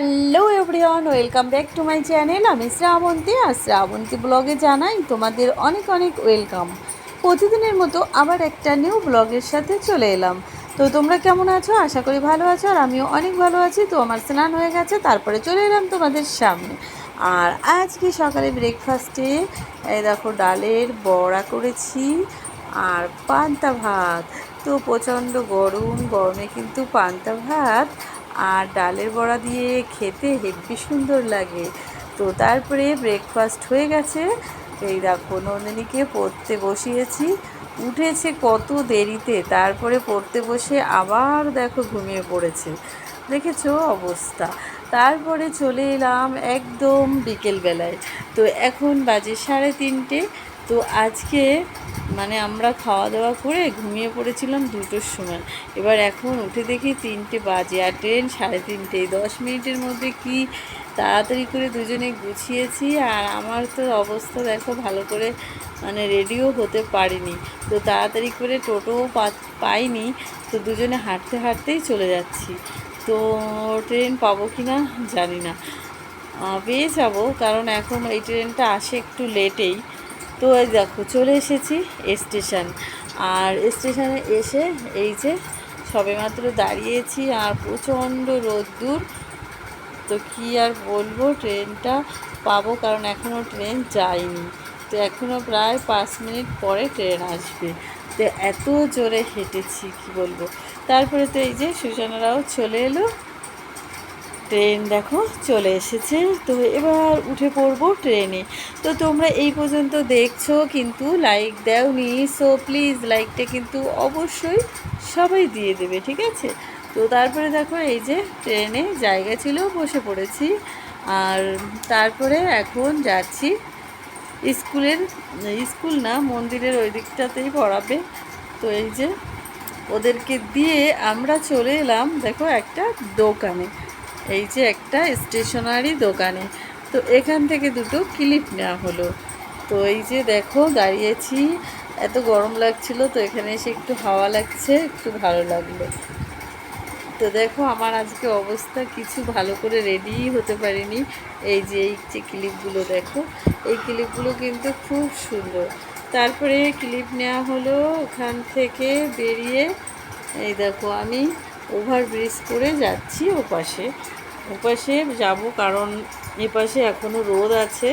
Hello everyone welcome back to my channel আমি শ্রাবন্তী, আর শ্রাবন্তী ব্লগে জানাই তোমাদের অনেক অনেক ওয়েলকাম প্রতিদিনের মতো আবার একটা নিউ ব্লগের সাথে চলে এলাম। তো তোমরা কেমন আছো? আশা করি ভালো আছো, আর আমিও অনেক ভালো আছি। তো আমার স্নান হয়ে গেছে, তারপরে চলে এলাম তোমাদের সামনে। আর আজকে সকালে ব্রেকফাস্টে এই দেখো ডালের বড়া করেছি, আর পান্তা ভাত। তো প্রচণ্ড গরম, গরমে কিন্তু পান্তা ভাত আর ডালের বড়া দিয়ে খেতে হেব্বি সুন্দর লাগে। তো তারপরে ব্রেকফাস্ট হয়ে গেছে। এই দেখো, নন্দিনীকে পড়তে বসিয়েছি। উঠেছে কত দেরিতে, তারপরে পড়তে বসে আবার দেখো ঘুমিয়ে পড়েছে। দেখেছ অবস্থা? তারপরে চলে এলাম একদম বিকেলবেলায়। তো এখন বাজে সাড়ে তিনটে। তো আজকে মানে আমরা খাওয়া দাওয়া করে ঘুমিয়ে পড়েছিলাম দুটোর সময়। এবার এখন উঠে দেখি তিনটে বাজে আর ট্রেন সাড়ে তিনটে দশ মিনিটের মধ্যে কি তাড়াতাড়ি করে দুজনে গুছিয়েছি আর আমার তো অবস্থা দেখো ভালো করে মানে রেডিও হতে পারিনি। তো তাড়াতাড়ি করে টোটোও পাইনি, তো দুজনে হাঁটতে হাঁটতেই চলে যাচ্ছি। তো ট্রেন পাবো কি না জানি না। পেয়ে যাব কারণ এখন এই ট্রেনটা আসে একটু লেটেই তো এই দেখো, চলে এসেছি স্টেশন। আর স্টেশনে এসে এই যে সবেমাত্র দাঁড়িয়েছি আর প্রচণ্ড রোদ্দুর। তো কি আর বলব, ট্রেনটা পাবো কারণ এখনও ট্রেন যায়নি। তো এখনও প্রায় পাঁচ মিনিট পরে ট্রেন আসবে। তো এত জোরে হেঁটেছি, কি বলব। তারপরে তো এই যে সুশানারাও চলে এলো। ট্রেন দেখো চলে এসেছে। তো এবার উঠে পড়ব ট্রেনে। তো তোমরা এই পর্যন্ত দেখছ, কিন্তু লাইক দেওনি সো প্লিজ লাইকটা কিন্তু অবশ্যই সবাই দিয়ে দেবে, ঠিক আছে? তো তারপরে দেখো এই যে ট্রেনে জায়গা ছিল, বসে পড়েছি। আর তারপরে এখন যাচ্ছি স্কুলের, স্কুল না, মন্দিরের ওই দিকটাতেই পড়াবে। তো এই যে ওদেরকে দিয়ে আমরা চলে এলাম, দেখো একটা দোকানে। এই যে একটা স্টেশনারি দোকানে। তো এখান থেকে দুটো ক্লিপ নেওয়া হলো। তো এই যে দেখো, দাঁড়িয়েছি। এত গরম লাগছিল, তো এখানে এসে একটু হাওয়া লাগছে, একটু ভালো লাগল। তো দেখো, আমার আজকে অবস্থা কিছু ভালো করে রেডি হতে পারিনি। এই যে এই যে ক্লিপগুলো দেখো, এই ক্লিপগুলো কিন্তু খুব সুন্দর। তারপরে ক্লিপ নেওয়া হলো ওখান থেকে বেরিয়ে, এই দেখো আমি ওভারব্রিজ করে যাচ্ছি ওপাশে। ওপাশে যাব কারণ এপাশে এখনও রোদ আছে,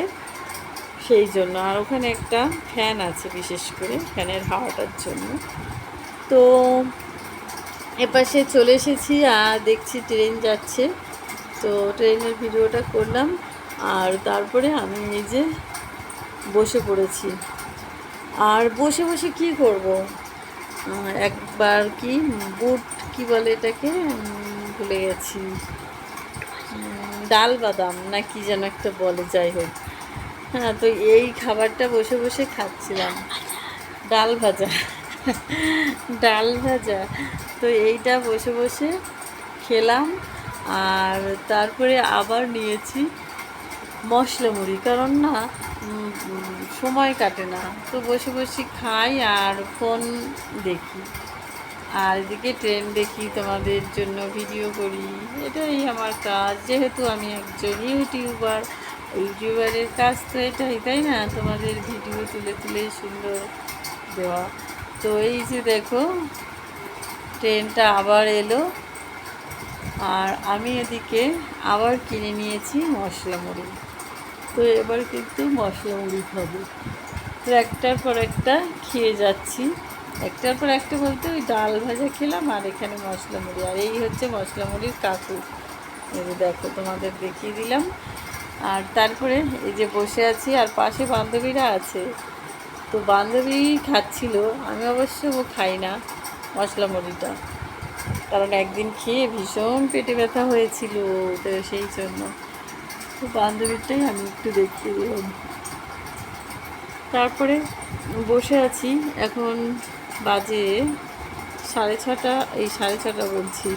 সেই জন্য। আর ওখানে একটা ফ্যান আছে বিশেষ করে ফ্যানের হাওয়াটার জন্য। তো এপাশে চলে এসেছি আর দেখছি ট্রেন যাচ্ছে। তো ট্রেনের ভিডিওটা করলাম আর তারপরে আমি যে বসে পড়েছি। আর বসে বসে কি করব? একবার কি বুট, কি বলে এটাকে? ভুলে গেছি। ডাল বাদাম, না কি যেন একটা বলে, যাই হোক। হ্যাঁ তো এই খাবারটা বসে বসে খাচ্ছিলাম। ডাল ভাজা। ডাল ভাজা। তো এইটা বসে বসে খেলাম, আর তারপরে আবার নিয়েছি মশলা মুড়ি। কারণ না সময় কাটে না। তো বসে বসে খাই আর ফোন দেখি। আর এদিকে ট্রেন দেখি, তোমাদের জন্য ভিডিও করি। এটাই আমার কাজ। যেহেতু আমি একজন ইউটিউবার, ইউটিউবারের কাজ তো এটাই, তাই না? তোমাদের ভিডিও তুলে তুলে সুন্দর দেওয়া। তো এই যে দেখো, ট্রেনটা আবার এলো। আর আমি এদিকে আবার কিনে নিয়েছি মশলা মুড়ি। তো এবার কিন্তু মশলা মুড়ি খাব। তো একটার পর একটা খেয়ে যাচ্ছি। একটার পর একটা বলতে ওই ডাল ভাজা খেলাম আর এখানে মশলা মুড়ি। আর এই হচ্ছে মশলা মুড়ির কাকু। এই দেখো, তোমাদের দেখিয়ে দিলাম। আর তারপরে এই যে বসে আছি, আর পাশে বান্ধবীরা আছে। তো বান্ধবী খাচ্ছিল, আমি অবশ্য ও খাই না মশলা মুড়িটা। কারণ একদিন খেয়ে ভীষণ পেটে ব্যথা হয়েছিল, তো সেই জন্য। তো বান্ধবীরটাই আমি একটু দেখিয়ে দিলাম তারপরে বসে আছি, এখন বাজে সাড়ে ছটা, এই সাড়ে ছটা বলছি।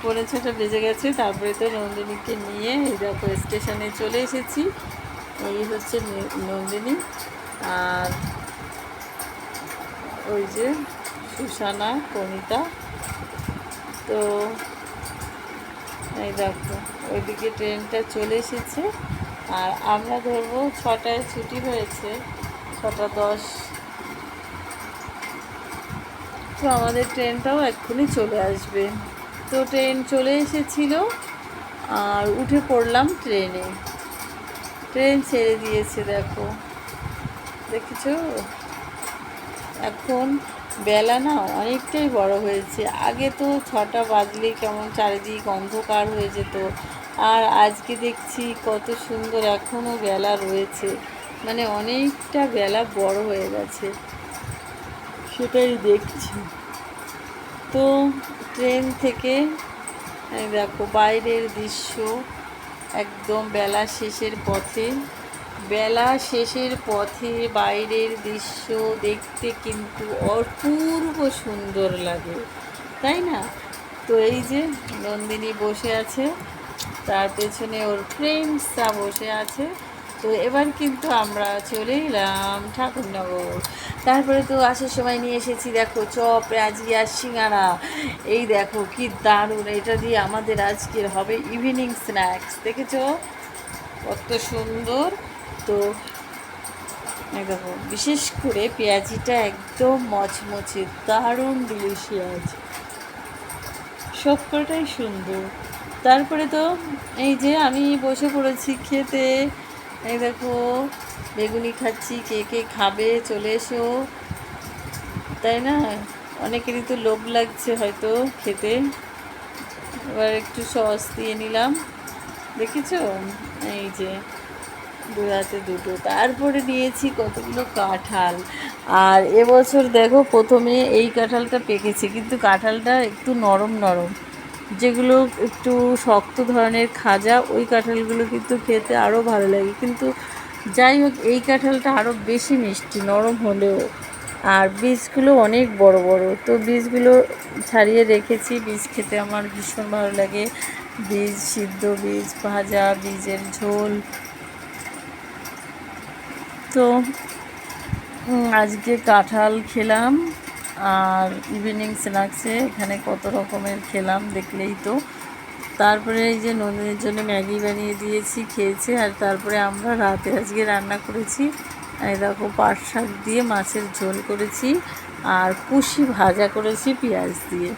পৌনে ছটা বেজে গেছে, তারপরে তো নন্দিনীকে নিয়ে এই দেখো স্টেশনে চলে এসেছি। এই হচ্ছে নন্দিনী আর ওই যে সুসানা কনিতা। তো এই দেখো। ওইদিকে ট্রেনটা চলে এসেছে। আর আমরা ধরবো ছটায় ছুটি হয়েছে, ছটা দশ। তো আমাদের ট্রেনটাও এক্ষুনি চলে আসবে। তো ট্রেন চলে এসেছিল, আর উঠে পড়লাম ট্রেনে। ট্রেন ছেড়ে দিয়েছে, দেখো। দেখেছ? এখন বেলা না অনেকটাই বড় হয়েছে। আগে তো ছটা বাজলেই কেমন চারিদিক অন্ধকার হয়ে যেত। আর আজকে দেখছি কত সুন্দর এখনও বেলা রয়েছে। মানে অনেকটা বেলা বড় হয়ে গেছে। সেটাই দেখছি। তো ট্রেন থেকে দেখো বাইরের দৃশ্য একদম বেলা শেষের পথে। বেলা শেষের পথে বাইরের দৃশ্য দেখতে কিন্তু অপূর্ব সুন্দর লাগে। তাই না? তো এই যে নন্দিনী বসে আছে। তার পেছনে ওর ফ্রেন্ডসরা বসে আছে। তো এবার কিন্তু আমরা চলে এলাম ঠাকুরনগর। তারপরে তো আসার সময় নিয়ে এসেছি, দেখো চপ পেঁয়াজি আর সিঙ্গারা। এই দেখো কি দারুণ, এটা দিয়ে আমাদের আজকের হবে ইভিনিং স্ন্যাক্স দেখেছ? কত সুন্দর। তো দেখো, বিশেষ করে পেঁয়াজিটা একদম মচমচে, দারুণ ডিলিশিয়াস সবকটাই সুন্দর। তারপরে তো এই যে আমি বসে পড়েছি খেতে। এই দেখো, বেগুনি খাচ্ছি, কে কে খাবে চলে এসো। তাই না? অনেকেরই তো লোভ লাগছে হয়তো খেতে। এবার একটু সস দিয়ে নিলাম। দেখেছ? এই যে, দু হাতে দুটো। তারপরে নিয়েছি কতগুলো কাঁঠাল। আর এবছর দেখো প্রথমে এই কাঁঠালটা পেকেছে, কিন্তু কাঁঠালটা একটু নরম নরম। যেগুলো একটু শক্ত ধরনের খাজা, ওই কাঁঠালগুলো কিন্তু খেতে আরও ভালো লাগে। কিন্তু যাই হোক, এই কাঁঠালটা আরও বেশি মিষ্টি, নরম হলেও। আর বীজগুলো অনেক বড় বড়। তো বীজগুলো ছাড়িয়ে রেখেছি। বীজ খেতে আমার ভীষণ ভালো লাগে। বীজ, সিদ্ধ বীজ, ভাজা বীজের ঝোল। তো আজকে কাঁঠাল খেলাম। আর ইভিনিং স্ন্যাক্সে এখানে কত রকমের খেলাম দেখলেই তো। তারপরে এই যে নন্দিনীর জন্য ম্যাগি বানিয়ে দিয়েছি, খেয়েছে, আর তারপরে আমরা রাতে আজকে রান্না করেছি। দেখো পাট শাক দিয়ে মাছের ঝোল করেছি, আর কুশি ভাজা করেছি পেঁয়াজ দিয়ে।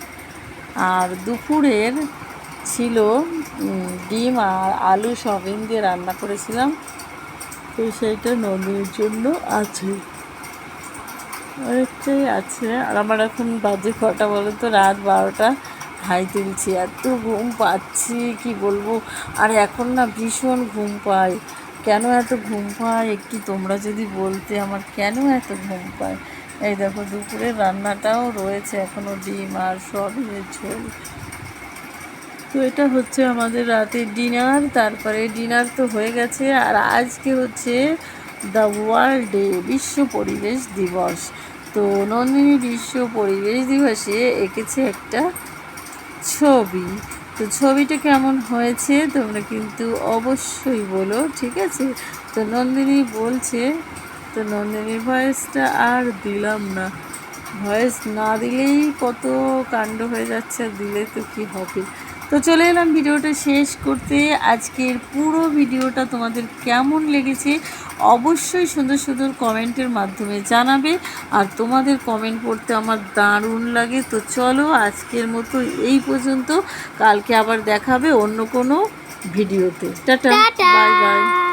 আর দুপুরের ছিল ডিম আর আলু সবিন দিয়ে রান্না করেছিলাম। তো সেইটা নন্দিনীর জন্য আছে অনেকটাই আছে। আর আমার এখন বাজে কটা বলে তো? রাত বারোটা। হাই তুলছি, এত ঘুম পাচ্ছি, কি বলব? আর এখন না ভীষণ ঘুম পাই কেন এত ঘুম পায়? একটু তোমরা যদি বলতে আমার কেন এত ঘুম পায়? এই দেখো দুপুরের রান্নাটাও রয়েছে এখনও ডিম আর সয়াবিনের ঝোল। তো এটা হচ্ছে আমাদের রাতের ডিনার। তারপরে ডিনার তো হয়ে গেছে। আর আজকে হচ্ছে দ্য ওয়ার্ল্ড ডে, বিশ্ব পরিবেশ দিবস। তো নন্দিনী বিশ্ব পরিবেশ দিবসে এঁকেছে একটা ছবি। তো ছবিটা কেমন হয়েছে তোমরা কিন্তু অবশ্যই বলো, ঠিক আছে? তো নন্দিনী বলছে, তো নন্দিনীর ভয়েসটা আর দিলাম না। ভয়েস না দিলেই কত কাণ্ড হয়ে যাচ্ছে, দিলে তো কি হবে? তো চলে এলাম ভিডিওটা শেষ করতে। আজকের পুরো ভিডিওটা তোমাদের কেমন লেগেছে অবশ্যই সুন্দর সুন্দর কমেন্টের মাধ্যমে জানাবে। আর তোমাদের কমেন্ট পড়তে আমার দারুণ লাগে। তো চলো আজকের মতো এই পর্যন্ত। কালকে আবার দেখাবে অন্য কোনো ভিডিওতে। টাটা। Bye bye.